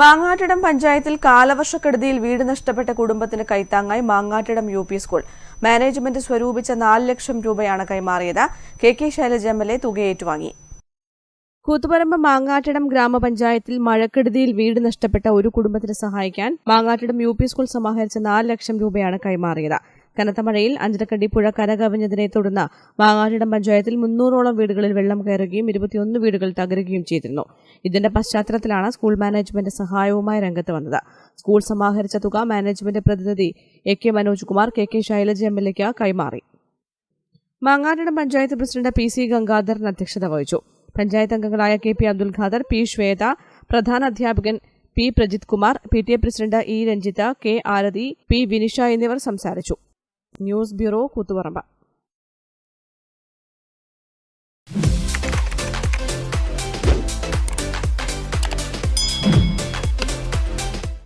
മാങ്ങാട്ടിടം പഞ്ചായത്തിൽ കാലവർഷക്കെടുതിയിൽ വീട് നഷ്ടപ്പെട്ട കുടുംബത്തിന് കൈത്താങ്ങായി Mangattidam U P school. Management സ്വരൂപിച്ച നാല് ലക്ഷം രൂപയാണ് കൈമാറിയത്. K K Shailaja M L A തുക ഏറ്റുവാങ്ങി കൂത്തുപറമ്പ് മാങ്ങാട്ടിടം ഗ്രാമപഞ്ചായത്തിൽ മഴക്കെടുതിയിൽ വീട് നഷ്ടപ്പെട്ട ഒരു കുടുംബത്തിന് സഹായിക്കാൻ മാങ്ങാട്ടിടം യു പി സ്കൂൾ സമാഹരിച്ച നാല് ലക്ഷം രൂപയാണ് കൈമാറിയത്. കനത്ത മഴയിൽ അഞ്ചരക്കടി പുഴ കരകവിഞ്ഞതിനെ തുടർന്ന് മാങ്ങാട്ടിടം പഞ്ചായത്തിൽ മുന്നൂറോളം വീടുകളിൽ വെള്ളം കയറുകയും ഇരുപത്തിയൊന്ന് വീടുകൾ തകരുകയും ചെയ്തിരുന്നു. ഇതിന്റെ പശ്ചാത്തലത്തിലാണ് സ്കൂൾ മാനേജ്മെന്റ് സഹായവുമായി രംഗത്ത് വന്നത്. സ്കൂൾ സമാഹരിച്ച തുക മാനേജ്മെന്റ് പ്രതിനിധി A K Manoj Kumar K K Shailaja M L എക്ക് കൈമാറി. Mangattidam panchayat president P C Gangadharan അധ്യക്ഷത വഹിച്ചു. പഞ്ചായത്ത് അംഗങ്ങളായ K P Abdul Khader P Shwetha പ്രധാന അധ്യാപകൻ P Prajith Kumar P T A president E Ranjitha K Arathi P Vinisha എന്നിവർ സംസാരിച്ചു. News Bureau Kutu Warba.